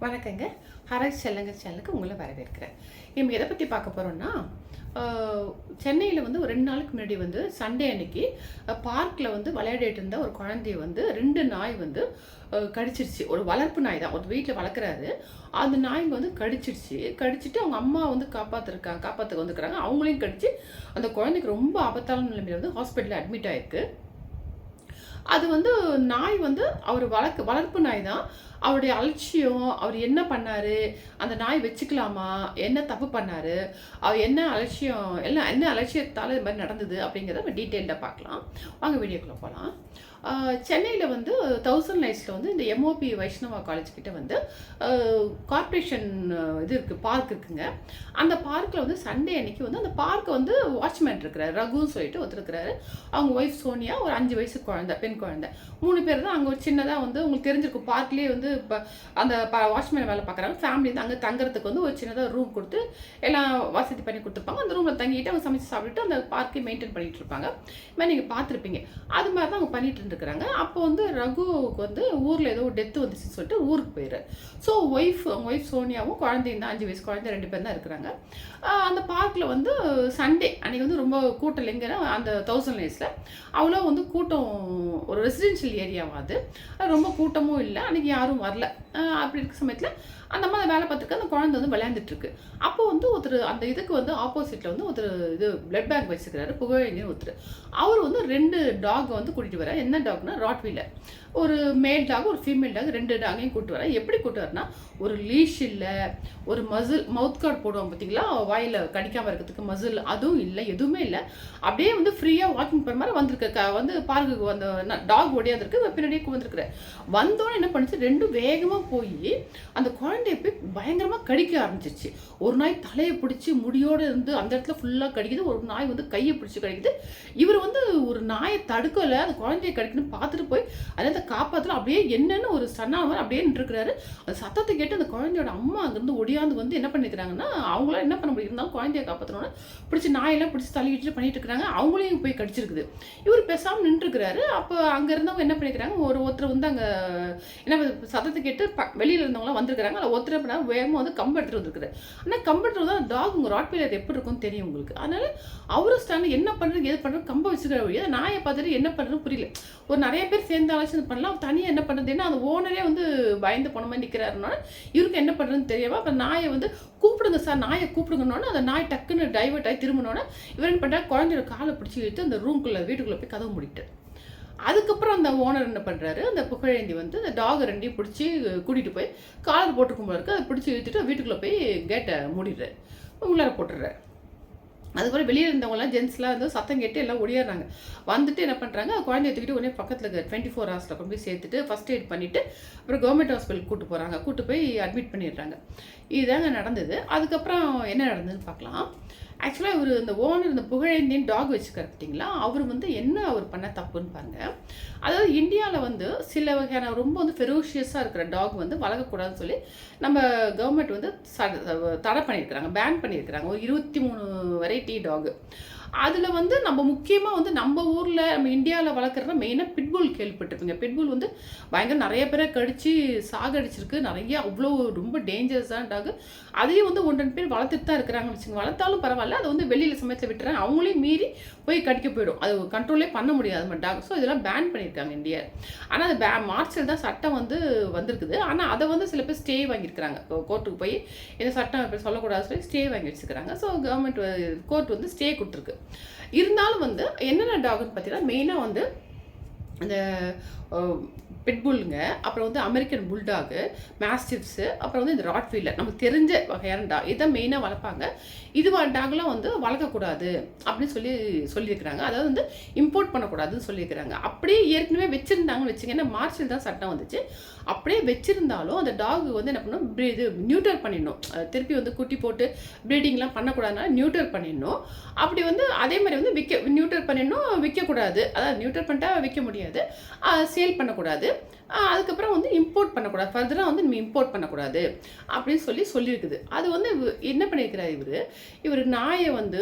வணக்கங்க. ஹரஸ் செல்லங்க சேனலுக்கு உங்களை வரவேற்கிறேன். இப்போ எதை பற்றி பார்க்க போகிறோம்னா சென்னையில் வந்து ஒரு ரெண்டு நாளுக்கு முன்னாடி வந்து சண்டே அன்னைக்கு பார்க்கில் வந்து விளையாடிட்டு இருந்த ஒரு குழந்தைய வந்து ரெண்டு நாய் வந்து கடிச்சிருச்சு. ஒரு வளர்ப்பு நாய் தான். ஒரு வீட்டில் வளர்க்குறாரு. அந்த நாய்ங்க வந்து கடிச்சிருச்சு. கடிச்சிட்டு அவங்க அம்மா வந்து காப்பாற்றிருக்காங்க காப்பாற்ற வந்துக்கிறாங்க. அவங்களையும் கடிச்சு அந்த குழந்தைக்கு ரொம்ப ஆபத்தான நிலைமையில் வந்து ஹாஸ்பிட்டலில் அட்மிட் ஆயிருக்கு. அது வந்து நாய் வந்து அவர் வளர்க்கு வளர்ப்பு நாய் தான். அவருடைய அலட்சியம் அவர் என்ன பண்ணாரு? அந்த நாய் வச்சுக்கலாமா? என்ன தப்பு பண்ணாரு? அவர் என்ன அலட்சியம் எல்லாம் என்ன அலட்சியத்தால் இது மாதிரி நடந்தது அப்படிங்கிறத நம்ம டீட்டெயில்டாக பார்க்கலாம். வாங்க வீடியோக்குள்ளே போகலாம் சென்னையில் வந்து தௌசண்ட் லைட்ஸில் வந்து இந்த எம்ஓபி வைஷ்ணவா காலேஜ் கிட்ட வந்து கார்ப்பரேஷன் இது இருக்குது பார்க் இருக்குங்க. அந்த பார்க்கில் வந்து சண்டே அன்னைக்கு வந்து அந்த பார்க்கை வந்து வாட்ச்மேன் இருக்கிறாரு ரகுன்னு சொல்லிட்டு ஒருத்தர் இருக்கிறாரு. அவங்க ஒய்ஃப் சோனியா ஒரு அஞ்சு வயசு குழந்தை பெண் குழந்தை. மூணு பேர் தான் அங்கே ஒரு சின்னதாக வந்து உங்களுக்கு தெரிஞ்சிருக்கும். பார்க்லேயே வந்து இப்போ அந்த வாட்ச்மேன் வேலை பார்க்குறாங்க ஃபேமிலி வந்து அங்கே தங்குறதுக்கு வந்து ஒரு சின்னதாக ரூம் கொடுத்து எல்லாம் வசதி பண்ணி கொடுத்துருப்பாங்க அந்த ரூமில் தங்கிட்டு அவங்க சமைச்சு சாப்பிட்டுட்டு அந்த பார்க்கை மெயின்டைன் பண்ணிகிட்டு இருப்பாங்க. இது மாதிரி நீங்கள் பார்த்துருப்பீங்க. அது மாதிரி தான் அவங்க பண்ணிட்டு இருக்கிறாங்க அப்போ வந்து ரகுவுக்கு வந்து ஊரில் ஏதோ டெத்து வந்துச்சுன்னு சொல்லிட்டு ஊருக்கு போயிடுறாரு ஸோ ஒய்ஃப் அவங்க ஒய்ஃப் சோனியாவும் குழந்தையும் தான் அஞ்சு வயசு குழந்தை ரெண்டு பேர் தான் இருக்கிறாங்க. அந்த பார்க்கில் வந்து சண்டே அன்றைக்கி வந்து ரொம்ப கூட்டம் இல்லைங்கிற அந்த தௌசண்ட் லைஸில் அவ்வளோ வந்து கூட்டம் ஒரு ரெசிடென்ஷியல் ஏரியாவாது ரொம்ப கூட்டமும் இல்லை. அன்றைக்கி யாரும் வரல. அப்படி இருக்க சமயத்தில் அந்த அம்மா வேலை பார்த்துருக்கு அந்த குழந்தை வந்து விளையாண்டுட்டு இருக்கு அப்போ வந்து ஒருத்தர் அந்த இதுக்கு வந்து ஆப்போசிட்டில் வந்து ஒருத்தர் இது பிளட் பேங்க் வச்சுக்கிறாரு புகழேந்தின்னு ஒருத்தர். அவர் வந்து ரெண்டு டாக் வந்து கூட்டிகிட்டு வர என்ன டாக்னா ராட்வீலர் ஒரு மேல் டாக் ஒரு ஃபீமேல் டாக் ரெண்டு டாகையும் கூட்டு வர எப்படி கூட்டு வரனா ஒரு லீஷ் இல்லை ஒரு மசில் மவுத் கார்டு போடுவோம் பார்த்தீங்களா வாயில் கடிக்காமல் இருக்கிறதுக்கு மசில் அதுவும் இல்லை எதுவுமே இல்லை. அப்படியே வந்து ஃப்ரீயாக வாக்கிங் போகிற மாதிரி வந்திருக்க. வந்து பார்க்குக்கு அந்த டாக் ஓடியாந்துருக்கு. பின்னாடியே வந்திருக்குற வந்தோடனே என்ன பண்ணுச்சு? ரெண்டும் வேகமாக போய் அந்த குழந்தைய போய் பயங்கரமாக கடிக்க ஆரம்பிச்சிருச்சு. ஒரு நாய் தலையை பிடிச்சி முடியோடு இருந்து அந்த இடத்துல ஃபுல்லாக கடிக்குது. ஒரு நாய் வந்து கையை பிடிச்சி கடிக்குது. இவர் வந்து ஒரு நாயை தடுக்கலை. அந்த குழந்தைய கடிக்கணும்னு பார்த்துட்டு போய் அதை காப்பாற்றல அப்படியே என்னென்னு ஒரு சன்னாவர் அப்படியே நின்றுக்கிறாரு அந்த சத்தத்தை கேட்டு அந்த குழந்தையோட அம்மா அங்கேருந்து ஒடியாந்து வந்து என்ன பண்ணிக்கிறாங்கன்னா அவங்களாம் என்ன பண்ண முடியும்? இருந்தாலும் குழந்தைய காப்பாற்றணும்னு பிடிச்சி நாயெல்லாம் பிடிச்சி தள்ளிக்கிட்டு பண்ணிட்டு இருக்கிறாங்க. அவங்களையும் போய் கடிச்சிருக்குது. இவர் பேசாமல் நின்றுக்கிறாரு அப்போ அங்கே இருந்தவங்க என்ன பண்ணிக்கிறாங்க? ஒரு ஒருத்தர் வந்து அங்கே என்ன சத்தத்தை கேட்டு ப வெளியில் இருந்தவங்களாம் வந்திருக்கிறாங்க. அதில் ஒருத்தர் பண்ண வேகமாக வந்து கம்பு எடுத்துட்டு வந்துருக்குது. ஆனால் கம்பு தான் வந்து டாக் உங்கள் ராட்வீலர் எப்படி இருக்கும்னு தெரியும் உங்களுக்கு. அதனால் அவரும் ஸ்டாண்ட் என்ன பண்ணுறது எது பண்ணுறது கம்பை வச்சுக்கிற வழியா நாயை பார்த்துட்டு என்ன பண்ணுறது புரியல. ஒரு நிறைய பேர் சேர்ந்து ஆலோசனை பண்ணலாம். தனியாக என்ன பண்ணுறது ஏன்னா அந்த ஓனரே வந்து பயந்து போன மாதிரி நிற்கிறாருனால இவருக்கு என்ன பண்ணுறதுன்னு தெரியாம அப்போ நாயை வந்து கூப்பிடுங்க சார் நாயை கூப்பிடுங்கன்னொன்னே அந்த நாய் டக்குன்னு டைவர்ட் ஆகி திரும்பினோன்னே இவர் என்ன பண்ணுறாரு குழந்தையோட காலை பிடிச்சி இழுத்து அந்த ரூம்குள்ளே வீட்டுக்குள்ளே போய் கதவு முடிட்டு அதுக்கப்புறம் அந்த ஓனர் என்ன பண்ணுறாரு அந்த புகழேந்தி வந்து அந்த டாக் ரெண்டையும் பிடிச்சி கூட்டிகிட்டு போய் காலர் போட்டுக்கும் போது அதை பிடிச்சி இழுத்துட்டு வீட்டுக்குள்ளே போய் கேட்டை மூடிடுறாரு. உள்ளார போட்டுடுறாரு. அதுக்கப்புறம் வெளியே இருந்தவங்கலாம் ஜென்ஸ்லாம் வந்து சத்தம் கேட்டு எல்லாம் ஒடியாடுறாங்க. வந்துட்டு என்ன பண்ணுறாங்க குழந்தைய தூக்கிட்டு உடனே பக்கத்தில் இருக்க டுவெண்ட்டி ஃபோர் ஹவர்ஸில் கொண்டு போய் சேர்த்துட்டு ஃபஸ்ட் எய்ட் பண்ணிவிட்டு அப்புறம் கவர்மெண்ட் ஹாஸ்பிட்டல் கூட்டு போகிறாங்க கூட்டு போய் அட்மிட் பண்ணிடுறாங்க. இதுதாங்க நடந்தது. அதுக்கப்புறம் என்ன நடந்ததுன்னு பார்க்கலாம். ஆக்சுவலாக இவர் இந்த ஓனர் இந்த புகழேந்தியன் டாக் வச்சுக்கார் பார்த்தீங்களா அவர் வந்து என்ன அவர் பண்ண தப்புன்னு பாருங்க. அதாவது இந்தியாவில் வந்து சில வகையான ரொம்ப வந்து ஃபெரோஷியஸாக இருக்கிற டாக் வந்து வளர்க்கக்கூடாதுன்னு சொல்லி நம்ம கவர்மெண்ட் வந்து ச- தடை பண்ணியிருக்கிறாங்க பேன் பண்ணியிருக்கிறாங்க. ஒரு இருபத்தி மூணு வெரைட்டி டாகு அதில் வந்து நம்ம முக்கியமாக வந்து நம்ம ஊரில் நம்ம இந்தியாவில் வளர்க்குறத மெயினாக பிட்புல் கேள்விப்பட்டிருப்பீங்க. பிட்புல் வந்து பயங்கர நிறைய பேரை கடிச்சு சாகடிச்சிருக்கு. நிறைய அவ்வளோ ரொம்ப டேஞ்சரஸான டாக் அதையும் வந்து ஒன்றரை பேர் வளர்த்துட்டு தான் இருக்கிறாங்க வச்சுங்க வளர்த்தாலும் பரவாயில்ல. அதை வந்து வெளியில் சமயத்தில் விட்டுறாங்க அவங்களையும் மீறி போய் கடிக்க போயிடும். அது கண்ட்ரோலே பண்ண முடியாது நம்ம டாக் ஸோ இதெல்லாம் பேன் பண்ணியிருக்காங்க இந்தியா. ஆனால் அது பே மார்ச்சில் தான் சட்டம் வந்து வந்திருக்குது. ஆனால் அதை வந்து சில பேர் ஸ்டே வாங்கியிருக்கிறாங்க. கோர்ட்டுக்கு போய் இந்த சட்டம் இப்படி சொல்லக்கூடாது சொல்லி ஸ்டே வாங்கி வச்சுக்கிறாங்க ஸோ கவர்மெண்ட் கோர்ட் வந்து ஸ்டே கொடுத்துருக்கு. இருந்தாலும் வந்து என்னென்ன டாக்னு பார்த்தீங்கன்னா மெயினாக வந்து இந்த பிட்புல்லுங்க அப்புறம் வந்து அமெரிக்கன் புல்டாகு மேஸ்டிப்ஸு அப்புறம் வந்து இந்த ராட்ஃபீல்டர் நமக்கு தெரிஞ்ச வகையான டாக் இதை மெயினாக வளர்ப்பாங்க. இது டாக்லாம் வந்து வளர்க்கக்கூடாது அப்படின்னு சொல்லி சொல்லியிருக்கிறாங்க. அதாவது வந்து இம்போர்ட் பண்ணக்கூடாதுன்னு சொல்லியிருக்கிறாங்க. அப்படியே ஏற்கனவே வச்சுருந்தாங்கன்னு வச்சுங்கன்னா மார்ச்சில் தான் சட்டம் வந்துச்சு. அப்படியே வச்சுருந்தாலும் அந்த டாக் வந்து என்ன பண்ணணும்? இது நியூட்டர் பண்ணிடணும். திருப்பி வந்து குட்டி போட்டு ப்ரீடிங்லாம் பண்ணக்கூடாதுனால நியூட்டர் பண்ணிடணும். அப்படி வந்து அதே மாதிரி வந்து விற்க நியூட்டர் பண்ணிடணும் விற்கக்கூடாது அதாவது நியூட்டர் பண்ணிட்டா விற்க முடியாது. சேல் பண்ணக்கூடாது. அதுக்கப்புறம் வந்து இம்போர்ட் பண்ணக்கூடாது. ஃபர்தராக வந்து நம்ம இம்போர்ட் பண்ணக்கூடாது. அப்படின்னு சொல்லி சொல்லியிருக்குது. அது வந்து என்ன பண்ணியிருக்கிறார் இவர்? இவர் நாயை வந்து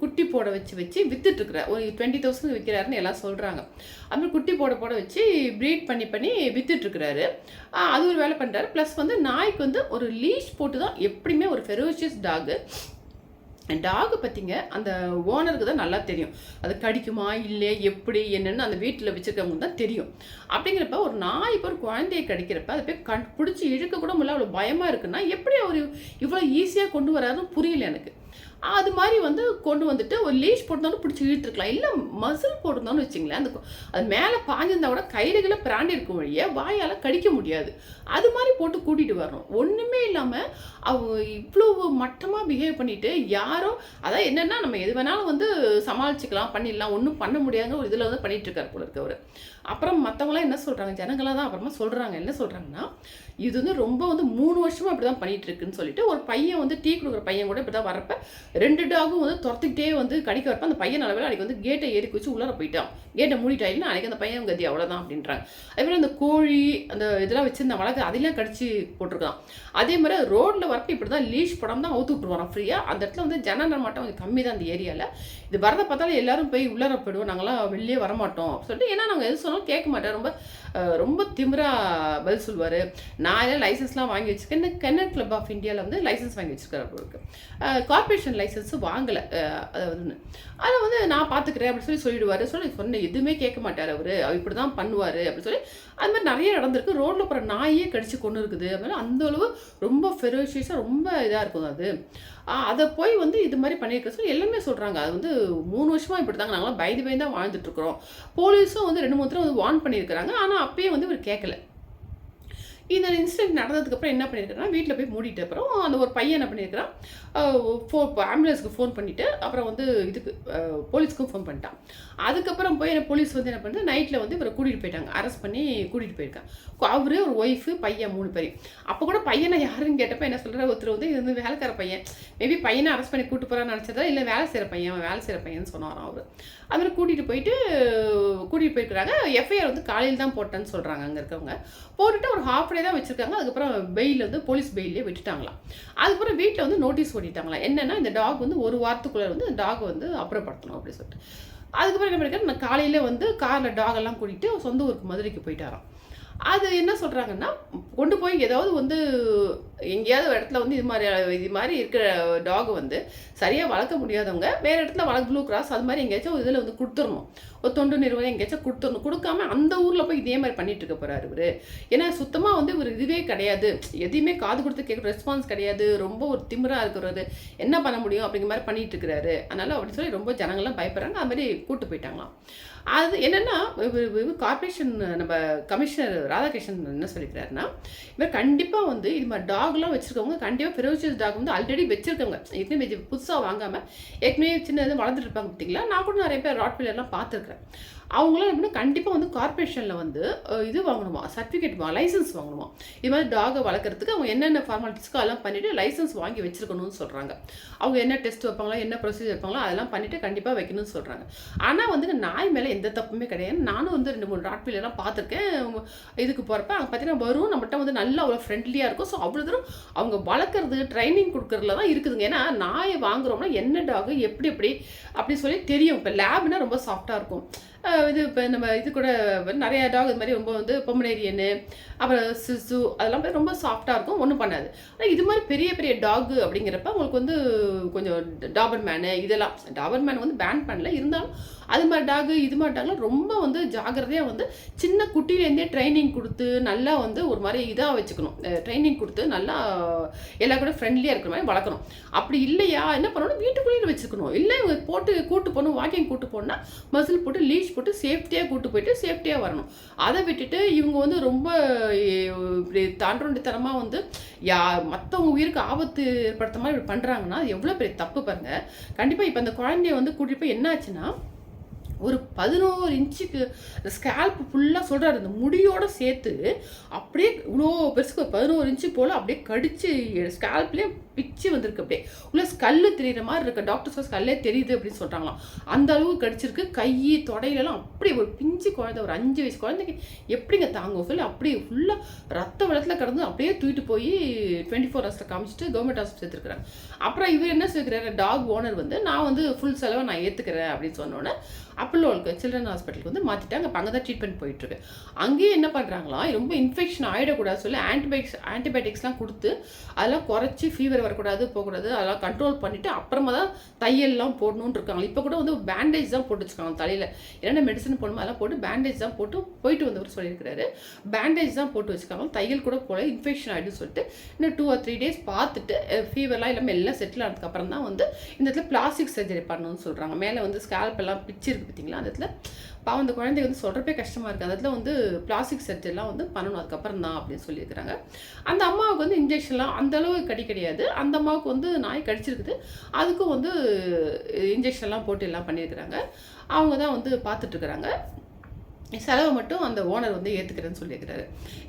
குட்டி போட வச்சு வச்சு வித்துட்ருக்கிறார் ஒரு டுவெண்ட்டி தௌசண்ட் விற்கிறாருன்னு எல்லாம் சொல்கிறாங்க அப்புறம் குட்டி போட போட வச்சு ப்ரீட் பண்ணி பண்ணி வித்துட்ருக்கிறாரு அது ஒரு வேலை பண்ணுறாரு ப்ளஸ் வந்து நாய்க்கு வந்து ஒரு லீஷ் போட்டு தான் எப்படியுமே ஒரு ஃபெரோஷியஸ் டாகு டாகு பார்த்தீங்க அந்த ஓனருக்கு தான் நல்லா தெரியும். அது கடிக்குமா இல்லை எப்படி என்னென்னு அந்த வீட்டில் வச்சுருக்கவங்க தான் தெரியும். அப்படிங்கிறப்ப ஒரு நாய் இப்போ ஒரு குழந்தைய கடிக்கிறப்ப அதை போய் கண் பிடிச்சி இழுக்க கூட முடியல அவ்வளோ பயமாக இருக்குன்னா எப்படி அவர் இவ்வளோ ஈஸியாக கொண்டு வராதுன்னு புரியல எனக்கு. அது மாதிரி வந்து கொண்டு வந்துட்டு ஒரு லீஷ் போட்டிருந்தாலும் பிடிச்சி இழுத்துருக்கலாம் இல்லை மசில் போட்டிருந்தாலும் வச்சுங்களேன் அந்த அது மேலே பாஞ்சிருந்தா கூட கயிறுகளை பிராண்டி இருக்கும் வழியே வாயால் கடிக்க முடியாது. அது மாதிரி போட்டு கூட்டிகிட்டு வரணும். ஒன்றுமே இல்லாமல் அவங்க இவ்வளோ மட்டமாக பிஹேவ் பண்ணிவிட்டு யாரோ அதான் என்னன்னா நம்ம எது வேணாலும் வந்து சமாளிச்சுக்கலாம் பண்ணிடலாம். ஒன்றும் பண்ண முடியாத ஒரு இதில் வந்து பண்ணிகிட்ருக்கார் போல இருக்கு அவர். அப்புறம் மற்றவங்களாம் என்ன சொல்கிறாங்க ஜனங்களாக தான் அப்புறமா சொல்கிறாங்க என்ன சொல்கிறாங்கன்னா இது வந்து ரொம்ப வந்து மூணு வருஷமாக அப்படி தான் பண்ணிட்டு இருக்குன்னு சொல்லிட்டு ஒரு பையன் வந்து டீ கொடுக்குற பையன் கூட இப்படி தான் வரப்போ ரெண்டு டாகும் வந்து துரத்துக்கிட்டே வந்து கடிக்க வரப்ப அந்த பையன் அளவில் அன்றைக்கி வந்து கேட்டை ஏறி குச்சி உள்ளார போயிட்டான். கேட்டை மூடிட்டாயின்னு அன்றைக்கி அந்த பையன் கதி அவ்வளோதான் அப்படின்றாங்க. அதே மாதிரி அந்த கோழி அந்த இதெல்லாம் வச்சிருந்த வழக்கு அதெல்லாம் கடிச்சு போட்டிருக்கான். அதே மாதிரி ரோட்டில் வரப்ப இப்படி தான் லீஷ் படம் தான் அவுத்து விட்டுருவான் ஃப்ரீயாக அந்த இடத்துல வந்து ஜன நடமாட்டம் கொஞ்சம் கம்மி தான் அந்த ஏரியாவில் இது வரதை பார்த்தாலும் எல்லாரும் போய் உள்ளார போயிடுவோம் நாங்களாம் வெளியே வரமாட்டோம் சொல்லிட்டு ஏன்னா நாங்கள் எது சொன்னாலும் கேட்க மாட்டோம் ரொம்ப ரொம்ப திமிரா பதில் சொல்லுவார். நான் எல்லாம் லைசன்ஸ்லாம் வாங்கி வச்சிருக்கேன். கென்னட் கிளப் ஆஃப் இந்தியாவில் வந்து லைசன்ஸ் வாங்கி வச்சுருக்காரு அவருக்கு. ஆப்ரேஷன் லைசன்ஸும் வாங்கலை. அதை வந்து அதை வந்து நான் பார்த்துக்கிறேன் அப்படின்னு சொல்லி சொல்லிடுவார். சொல்லி சொன்ன எதுவுமே கேட்க மாட்டார் அவர். இப்படி தான் பண்ணுவார் அப்படின்னு சொல்லி. அது மாதிரி நிறைய நடந்திருக்கு. ரோட்டில் போகிற நாயே கடிச்சு கொண்டு இருக்குது. அப்படின்னா அந்த அளவு ரொம்ப ஃபெரோஷியஸாக ரொம்ப இதாக இருக்கும் அது. அதை போய் வந்து இது மாதிரி பண்ணியிருக்க சொல்லி எல்லாமே சொல்கிறாங்க அது வந்து மூணு வருஷமாக இப்படி தாங்க நாங்களாம் பயந்து பயந்து தான் வாழ்ந்துட்டுருக்குறோம் போலீஸும் வந்து ரெண்டு மூணு தடவை வந்து வார்ன் பண்ணியிருக்கிறாங்க. ஆனால் அப்பயே வந்து இவர் கேட்கல. இந்த இன்சிடென்ட் நடந்ததுக்கப்புறம் என்ன பண்ணியிருக்காருன்னா வீட்டில் போய் மூடிட்ட அப்புறம் அந்த ஒரு பையன் என்ன பண்ணியிருக்கிறான் ஃபோ ஆம்புலன்ஸுக்கு ஃபோன் பண்ணிவிட்டு அப்புறம் வந்து இதுக்கு போலீஸ்க்கும் ஃபோன் பண்ணிட்டான். அதுக்கப்புறம் போய் என்ன போலீஸ் வந்து என்ன பண்ணுறது நைட்டில் வந்து இவரை கூட்டிகிட்டு போயிட்டாங்க. அரெஸ்ட் பண்ணி கூட்டிகிட்டு போயிருக்காங்க. அவரு ஒரு ஒய்ஃபு பையன் மூணு பேர். அப்போ கூட பையனை யாருன்னு கேட்டப்ப என்ன சொல்கிற ஒருத்தர் வந்து இது வந்து வேலைக்கார பையன். மேபி பையனை அரெஸ்ட் பண்ணி கூட்டு போகிறான்னு நினச்சதா? இல்லை வேலை செய்கிற பையன் அவன் வேலை செய்கிற பையன் சொன்னாராம் அவர். அவரை கூட்டிகிட்டு போயிட்டு கூட்டிகிட்டு போயிருக்கிறாங்க. எஃப்ஐஆர் வந்து காலையில் தான் போட்டேன்னு சொல்கிறாங்க அங்கே இருக்கவங்க. போட்டுட்டு ஒரு ஹாஃப் டே தான் வச்சுருக்காங்க. அதுக்கப்புறம் பெயில் வந்து போலீஸ் பெயிலே விட்டுட்டாங்களாம். அதுக்கப்புறம் வீட்டில் வந்து நோட்டீஸ் ஓட்டிட்டாங்களாம். என்னென்னா இந்த டாக் வந்து ஒரு வாரத்துக்குள்ளே வந்து டாக் வந்து அப்புறப்படுத்தணும் அப்படின்னு சொல்லிட்டு. அதுக்கப்புறம் என்ன பண்ணிருக்காரு நான் காலையில் வந்து காரில் டாக் எல்லாம் கூட்டிகிட்டு சொந்த ஊருக்கு மதுரைக்கு போயிட்டாராம். அது என்ன சொல்கிறாங்கன்னா கொண்டு போய் ஏதாவது வந்து எங்கேயாவது ஒரு இடத்துல வந்து இது மாதிரி இது மாதிரி இருக்கிற டாக் வந்து சரியாக வளர்க்க முடியாதவங்க வேறு இடத்துல வளர்க்க ப்ளூ கிராஸ் அது மாதிரி எங்கேயாச்சும் இதில் வந்து கொடுத்துடணும். ஒரு தொண்டு நிறுவனம் எங்கேயாச்சும் கொடுத்துடணும். கொடுக்காம அந்த ஊரில் போய் இதே மாதிரி பண்ணிட்டு இருக்க போகிறாரு இவர். ஏன்னா சுத்தமாக வந்து இவர் இதுவே கிடையாது. எதையுமே காது கொடுத்து கேட்குற ரெஸ்பான்ஸ் கிடையாது. ரொம்ப ஒரு திமிராக இருக்கிறது. என்ன பண்ண முடியும் அப்படிங்கிற மாதிரி பண்ணிட்டு இருக்கிறாரு. அதனால் அப்படின்னு சொல்லி ரொம்ப ஜனங்கள்லாம் பயப்படுறாங்க. அது மாதிரி கூப்பிட்டு போயிட்டாங்களாம். அது என்னென்னா கார்பரேஷன் நம்ம கமிஷனர் ராதாகிருஷ்ணன் என்ன சொல்லிக்கிறாருன்னா இவர் கண்டிப்பாக வந்து இது மாதிரி டாக்லாம் வச்சுருக்கவங்க கண்டிப்பாக ஃபெரோசியஸ் டாக் வந்து ஆல்ரெடி வச்சுருக்கவங்க. ஏற்கனவே புதுசாக வாங்காமல் ஏற்கனவே சின்ன இது வளர்ந்துட்டு இருப்பாங்க பார்த்தீங்களா? நான் கூட நிறைய பேர் ராட்வீலர்லாம் பார்த்துருக்கேன் அவங்களாம் எப்படின்னா கண்டிப்பாக வந்து கார்பரேஷனில் வந்து இது வாங்கணுமா? சர்டிஃபிகேட் வா? லைசன்ஸ் வாங்கணுமா? இது மாதிரி டாகை வளர்க்குறதுக்கு அவங்க என்னென்ன ஃபார்மாலிட்டிஸ்க்கோ அதெல்லாம் பண்ணிவிட்டு லைசன்ஸ் வாங்கி வச்சுருக்கணும்னு சொல்கிறாங்க அவங்க என்ன டெஸ்ட் வைப்பாங்களோ என்ன ப்ரொசீஜர் வைப்பாங்களோ அதெல்லாம் பண்ணிவிட்டு கண்டிப்பாக வைக்கணும்னு சொல்கிறாங்க ஆனால் வந்து நாய் மேலே எந்த தப்புமே கிடையாது. நானும் வந்து ரெண்டு மூணு ராட்வீலர்லாம் பார்த்துருக்கேன். இதுக்கு போகிறப்ப அங்கே பார்த்தீங்கன்னா வரும் நம்மகிட்ட வந்து நல்லா அவ்வளோ ஃப்ரெண்ட்லியாக இருக்கும். ஸோ அவ்வளோ தூரம் அவங்க வளர்க்குறது ட்ரைனிங் கொடுக்குறதுல தான் இருக்குதுங்க. ஏன்னா நாயை வாங்குறோம்னா என்ன டாகு எப்படி எப்படி அப்படி சொல்லி தெரியும். இப்போ லேப்னா ரொம்ப சாஃப்டாக இருக்கும். இது இப்போ நம்ம இது கூட நிறைய டாக் இது மாதிரி ரொம்ப வந்து பொம்மனேரியனு அப்புறம் சிசு அதெல்லாம் போய் ரொம்ப சாஃப்டாக இருக்கும் ஒன்றும் பண்ணாது. ஆனால் இது மாதிரி பெரிய பெரிய டாகு அப்படிங்கிறப்ப உங்களுக்கு வந்து கொஞ்சம் டாபர் மேனு இதெல்லாம் டாபர் மேன் வந்து பேன் பண்ணல இருந்தாலும் அது மாதிரி டாகு இது மாதிரி டாக்லாம் ரொம்ப வந்து ஜாக்கிரதையாக வந்து சின்ன குட்டிலேருந்தே ட்ரைனிங் கொடுத்து நல்லா வந்து ஒரு மாதிரி இதாக வச்சுக்கணும். ட்ரைனிங் கொடுத்து நல்லா எல்லா கூட ஃப்ரெண்ட்லியாக இருக்கிற மாதிரி வளர்க்கணும். அப்படி இல்லையா? என்ன பண்ணணும்? வீட்டுக்குள்ளேயே வச்சுக்கணும். இல்லை இவங்க போட்டு கூட்டு போகணும் வாக்கிங் கூட்டு போகணும்னா மசில் போட்டு லீச் போட்டு சேஃப்டியாக கூட்டு போயிட்டு சேஃப்டியாக வரணும். அதை விட்டுட்டு இவங்க வந்து ரொம்ப இப்படி தாண்டோண்டித்தனமாக வந்து யா மற்றவங்க உயிருக்கு ஆபத்து ஏற்படுத்த மாதிரி இப்படி பண்ணுறாங்கன்னா எவ்வளோ பெரிய தப்பு பாருங்கள் கண்டிப்பாக இப்போ அந்த குழந்தைய வந்து கூட்டிகிட்டு போய் என்னாச்சுன்னா ஒரு பதினோரு இன்ச்சுக்கு ஸ்கேல்ப் ஃபுல்லாக சொல்கிறாரு இந்த முடியோட சேர்த்து அப்படியே இவ்வளோ பெருசுக்கு ஒரு பதினோரு இன்ச்சு போல் அப்படியே கடித்து ஸ்கேல்ப்லேயே பிச்சு வந்திருக்கு அப்படியே. உள்ள ஸ்கல்லு தெரியுற மாதிரி இருக்க. டாக்டர்ஸ் ஸ்கல்லே தெரியுது அப்படின்னு சொல்கிறாங்களாம் அந்த அளவுக்கு கடிச்சிருக்கு. கை தொடையிலலாம் அப்படியே ஒரு பிஞ்சு குழந்தை ஒரு அஞ்சு வயசு குழந்தைக்கு எப்படிங்க தாங்கும் சொல்லி அப்படியே ஃபுல்லாக ரத்த வெள்ளத்தில் கடந்து அப்படியே தூக்கிட்டு போய் டுவெண்ட்டி ஃபோர் ஹவர்ஸில் காமிச்சிட்டு கவர்மெண்ட் ஹாஸ்பிட்டல் சேர்த்துருக்குறாங்க. அப்புறம் இவர் என்ன சொல்லிக்கிறாரு டாக் ஓனர் வந்து நான் வந்து ஃபுல் செலவை நான் ஏற்றுக்கிறேன் அப்படின்னு சொன்னோன்னே அப்பல்லோவுக்கு சில்ட்ரன் ஹாஸ்பிட்டலுக்கு வந்து மாற்றிட்டாங்க அப்போ அங்கே தான் ட்ரீட்மெண்ட் போயிட்டுருக்கு. அங்கேயே என்ன பண்ணுறாங்களாம் ரொம்ப இன்ஃபெக்ஷன் ஆகிடக்கூடாது சொல்லி ஆன்டிபயோட்டிக்ஸ் ஆன்டிபயோட்டிக்ஸ்லாம் கொடுத்து அதெல்லாம் குறைச்சி ஃபீவர் வரக்கூடாது போகக்கூடாது. அதெல்லாம் கண்ட்ரோல் பண்ணிவிட்டு அப்புறமா தான் தையல்லாம் போடணும்னு இருக்காங்க. இப்போ கூட வந்து பேண்டேஜ் தான் போட்டு வச்சுருக்காங்க தலையில். என்னென்ன மெடிசன் போடணுமோ அதெல்லாம் போட்டு பேண்டேஜ் தான் போட்டு போயிட்டு வந்தவர் சொல்லியிருக்கிறாரு. பேண்டேஜ் தான் போட்டு வச்சுருக்காங்க தையல் கூட போல இன்ஃபெக்ஷன் ஆகிடுன்னு சொல்லிட்டு இன்னும் டூ ஆர் த்ரீ டேஸ் பார்த்துட்டு ஃபீவர்லாம் இல்லாமல் எல்லாம் செட்டில் ஆனதுக்கப்புறம் தான் வந்து இந்த இடத்துல பிளாஸ்டிக் சர்ஜரி பண்ணணும்னு சொல்கிறாங்க மேலே வந்து ஸ்கேல்ப் எல்லாம் பிச்சிருக்கு பார்த்தீங்களா அந்த இடத்துல. பாவம் அந்த குழந்தை வந்து சொல்கிறப்பே கஷ்டமாக இருக்குது அந்த இடத்துல வந்து பிளாஸ்டிக் சர்ஜரிலாம் வந்து பண்ணணும். அதுக்கப்புறம் தான் அப்படின்னு சொல்லியிருக்கிறாங்க. அந்த அம்மாவுக்கு வந்து இன்ஜெக்ஷன்லாம் அந்தளவு கடி கிடையாது. அந்த அம்மாவுக்கு வந்து நாய் கடிச்சிருக்குது. அதுக்கும் வந்து இன்ஜெக்ஷன்லாம் போட்டு எல்லாம் பண்ணியிருக்கிறாங்க. அவங்க தான் வந்து பார்த்துட்ருக்குறாங்க. செலவை மட்டும் அந்த ஓனர் வந்து ஏற்றுக்கிறேன்னு சொல்லியிருக்கிறாரு.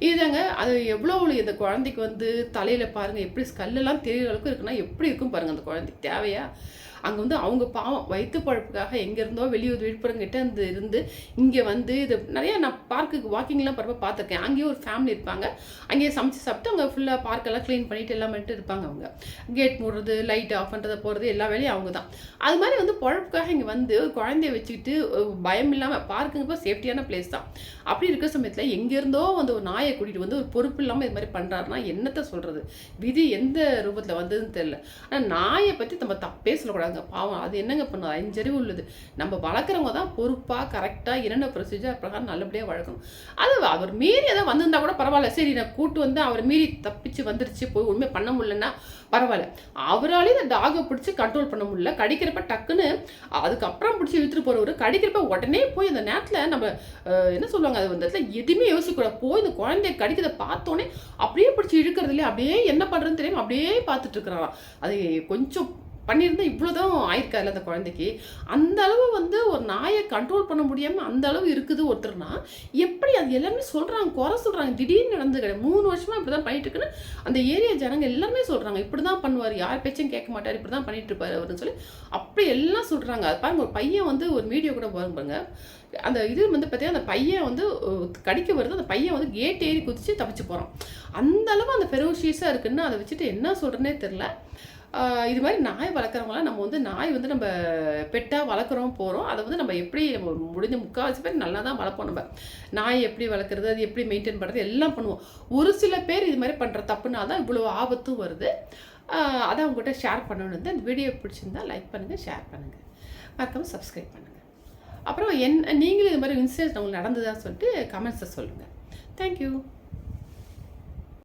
இதுதாங்க அது எவ்வளோ இந்த குழந்தைக்கு வந்து தலையில் பாருங்கள் எப்படி ஸ்கல்லெல்லாம் தெரியுற அளவுக்கு இருக்குன்னா எப்படி இருக்கும் பாருங்கள் அந்த குழந்தைக்கு. தேவையா? அங்கே வந்து அவங்க பாவம் வயிற்று பழப்புக்காக எங்கேருந்தோ வெளியூர் விழுப்புரங்கிட்ட இருந்து இருந்து இங்கே வந்து இது நிறையா நான் பார்க்குக்கு வாக்கிங்லாம் பரவ பார்த்துருக்கேன். அங்கேயே ஒரு ஃபேமிலி இருப்பாங்க. அங்கேயே சமைச்சு சாப்பிட்டு அவங்க ஃபுல்லாக பார்க்கெல்லாம் க்ளீன் பண்ணிட்டு எல்லாம் பண்ணிட்டு இருப்பாங்க அவங்க. கேட் மூடுறது லைட் ஆஃப் பண்ணுறதை போகிறது எல்லா வேலையும் அவங்க தான் அது மாதிரி வந்து பழப்புக்காக இங்கே வந்து குழந்தைய வச்சுக்கிட்டு பயம் இல்லாமல் பார்க்குங்கப்போ சேஃப்டியான பிளேஸ் தான். அப்படி இருக்கிற சமயத்தில் எங்கேருந்தோ வந்து ஒரு நாயை கூட்டிகிட்டு வந்து ஒரு பொறுப்பு இல்லாமல் இது மாதிரி பண்ணுறாருனா என்னத்தை சொல்கிறது விதி எந்த ரூபத்தில் வந்ததுன்னு தெரியல. ஆனால் நாயை பற்றி நம்ம தப்பே சொல்லக்கூடாது. வளர்க்குறாங்க பாவம். அது என்னங்க பண்ணும்? அஞ்சறிவு உள்ளது. நம்ம வளர்க்குறவங்க தான் பொறுப்பாக கரெக்டாக என்னென்ன ப்ரொசீஜர் பிரகாரம் நல்லபடியாக வளர்க்கணும். அது அவர் மீறி எதாவது வந்திருந்தா கூட பரவாயில்ல. சரி நான் கூட்டு வந்து அவர் மீறி தப்பிச்சு வந்துருச்சு போய் உண்மை பண்ண முடியலன்னா பரவாயில்ல. அவராலே இந்த டாகை பிடிச்சி கண்ட்ரோல் பண்ண முடியல. கடிக்கிறப்ப டக்குன்னு அதுக்கப்புறம் பிடிச்சி இழுத்துட்டு போகிறவர் கடிக்கிறப்ப உடனே போய் அந்த நேரத்தில் நம்ம என்ன சொல்லுவாங்க? அது வந்து எதுவுமே யோசிக்கூடாது போய் இந்த குழந்தைய கடிக்கிறத பார்த்தோன்னே அப்படியே பிடிச்சி இழுக்கிறதுல அப்படியே என்ன பண்ணுறதுன்னு தெரியாமல் அப்படியே பார்த்துட்டு இருக்கிறாராம் அது கொஞ்சம் பண்ணியிருந்தா இவ்வளோதான் ஆயிருக்காருல அந்த குழந்தைக்கு. அந்த அளவு வந்து ஒரு நாயை கண்ட்ரோல் பண்ண முடியாமல் அந்த அளவு இருக்குது ஒருத்தர்னா எப்படி அது எல்லாமே சொல்கிறாங்க குறை சொல்கிறாங்க திடீர்னு நடந்து கிடையாது. மூணு வருஷமாக இப்படி தான் பண்ணிட்டு இருக்குன்னு அந்த ஏரியா ஜனங்க எல்லாருமே சொல்கிறாங்க இப்படி தான் பண்ணுவார் யார் பேச்சும் கேட்க மாட்டார் இப்படி தான் பண்ணிட்டு இருப்பார் அவருன்னு சொல்லி அப்படி எல்லாம் சொல்கிறாங்க அது பாருங்க ஒரு பையன் வந்து ஒரு வீடியோ கூட பாருங்க. அந்த இது வந்து பார்த்தீங்கன்னா அந்த பையன் வந்து கடிக்க வருது. அந்த பையன் வந்து கேட் ஏறி குதித்து தப்பிச்சு போகிறான் அந்த அளவு அந்த ஃபெரோஷியஸாக இருக்குன்னு அதை வச்சுட்டு என்ன சொல்கிறேன்னே தெரில இது மாதிரி நாய் வளர்க்குறவங்களாம் நம்ம வந்து நாய் வந்து நம்ம பெட்டாக வளர்க்குறோம் போகிறோம் அதை வந்து நம்ம எப்படி நம்ம முடிஞ்ச முக்கால்வாசி பேர் நல்லா தான் வளர்ப்போம் நம்ம. நாய் எப்படி வளர்க்குறது அது எப்படி மெயின்டைன் பண்ணுறது எல்லாம் பண்ணுவோம். ஒரு சில பேர் இது மாதிரி பண்ணுற தப்புனா தான் இவ்வளோ ஆபத்தும் வருது. அதை அவங்ககிட்ட ஷேர் பண்ணணும்னு வந்து அந்த வீடியோ பிடிச்சிருந்தா லைக் பண்ணுங்கள் ஷேர் பண்ணுங்கள் மறக்காமல் சப்ஸ்கிரைப் பண்ணுங்கள் அப்புறம் என் நீங்களும் இது மாதிரி இன்சிடென்ட் உங்களுக்கு நடந்ததா சொல்லிட்டு கமெண்ட்ஸை சொல்லுங்கள் தேங்க்யூ